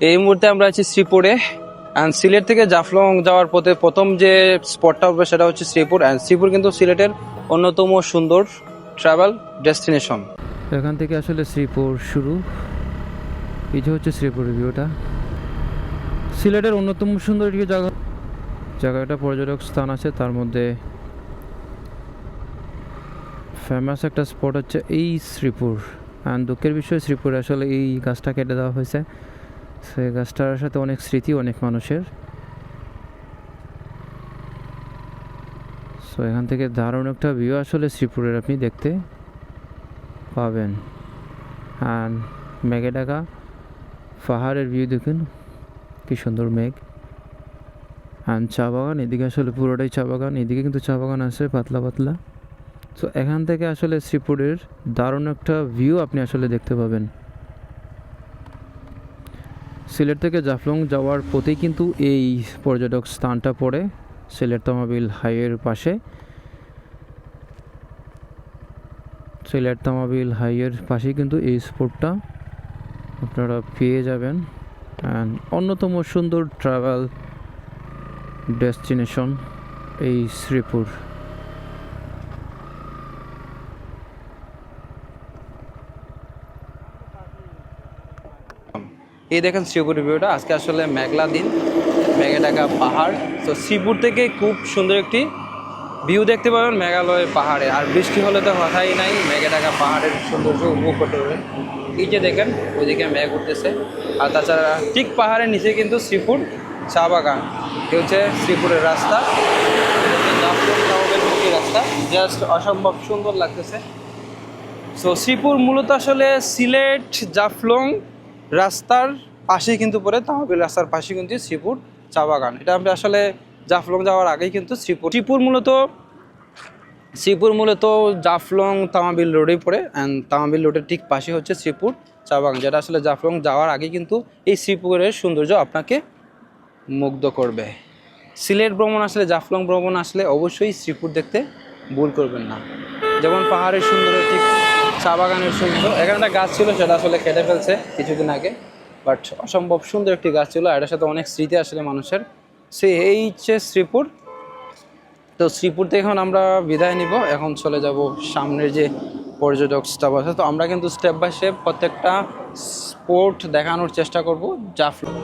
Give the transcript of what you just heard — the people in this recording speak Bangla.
এই মুহূর্তে আমরা আছি শ্রীপুরে অ্যান্ড সিলেট থেকে জাফলং যাওয়ার পথে প্রথম যে স্পটটা হবে সেটা হচ্ছে শ্রীপুর অ্যান্ড শ্রীপুর কিন্তু সিলেটের অন্যতম সুন্দর ট্রাভেল ডেস্টিনেশন এখান থেকে আসলে শ্রীপুর শুরু। এই যে হচ্ছে শ্রীপুর ভিউটা সিলেটের অন্যতম সুন্দর একটি জায়গা। জায়গাটা পর্যটক স্থান আছে, তার মধ্যে ফেমাস একটা স্পট হচ্ছে এই শ্রীপুর। অ্যান্ড দুঃখের বিষয়, শ্রীপুরে আসলে এই গাছটা কেটে দেওয়া হয়েছে। সেই গাছটার সাথে অনেক স্মৃতি, অনেক মানুষের। সো এখান থেকে দারুণ একটা ভিউ আসলে শ্রীপুরের আপনি দেখতে পাবেন। আর মেঘে ঢাকা পাহাড়ের ভিউ দেখুন, কি সুন্দর মেঘ। আর চা বাগান, এদিকে আসলে পুরোটাই চা বাগান, এদিকে কিন্তু চা বাগান আছে, পাতলা পাতলা। তো এখান থেকে আসলে শ্রীপুরের দারুণ একটা ভিউ আপনি আসলে দেখতে পাবেন। সিলেট থেকে জাফলং যাওয়ার পথেই কিন্তু এই পর্যটক স্থানটা পড়ে, সিলেট তমাবিল হাইওয়ের পাশে। সিলেট তামাবিল হাইয়ের পাশেই কিন্তু এই স্পোর্টটা আপনারা পেয়ে যাবেন। অ্যান্ড অন্যতম সুন্দর ট্রাভেল ডেস্টিনেশন এই শ্রীপুর। এই দেখেন শ্রীপুর ভিউটা। আজকে আসলে মেঘলা দিন, মেঘে ঢাকা পাহাড়। তো শ্রীপুর থেকে খুব সুন্দর একটি ভিউ দেখতে পাবেন মেঘালয় পাহাড়ে। আর বৃষ্টি হলে তো কথাই নাই, মেঘে ঢাকা পাহাড়ের সৌন্দর্য উপভোগ করতে পারবেন। এই যে দেখেন, ওইদিকে মেঘ উঠতেছে। আর তাছাড়া ঠিক পাহাড়ের নিচে কিন্তু শ্রীপুর চা বাগান। এই হচ্ছে শ্রীপুরের রাস্তা। রাস্তা জাস্ট অসম্ভব সুন্দর লাগতেছে। সো শ্রীপুর মূলত আসলে সিলেট, জাফলং রাস্তার পাশেই কিন্তু পড়ে তামাবিল রাস্তার পাশে কিন্তু শ্রীপুর চা বাগান। এটা আমরা আসলে জাফলং যাওয়ার আগেই কিন্তু শ্রীপুর শ্রীপুর মূলত শ্রীপুর মূলত জাফলং তামাবিল রোডেই পড়ে অ্যান্ড তামাবিল রোডের ঠিক পাশে হচ্ছে শ্রীপুর চা বাগান, যেটা আসলে জাফলং যাওয়ার আগে কিন্তু এই শ্রীপুরের সৌন্দর্য আপনাকে মুগ্ধ করবে। সিলেট ভ্রমণ আসলে, জাফলং ভ্রমণ আসলে অবশ্যই শ্রীপুর দেখতে ভুল করবেন না। যেমন পাহাড়ের সুন্দর ঠিক চা বাগানের সুন্দর এখানে একটা গাছ ছিল, সেটা আসলে কেটে ফেলছে কিছুদিন আগে। বাট অসম্ভব সুন্দর একটি গাছ ছিল এটার সাথে অনেক স্মৃতি আসলে মানুষের। সে এই হচ্ছে শ্রীপুর। তো শ্রীপুর থেকে এখন আমরা বিদায় নিব। এখন চলে যাব সামনের যে পর্যটক স্টাফ আছে। তো আমরা কিন্তু স্টেপ বাই স্টেপ প্রত্যেকটা স্পোর্ট দেখানোর চেষ্টা করব জাফলং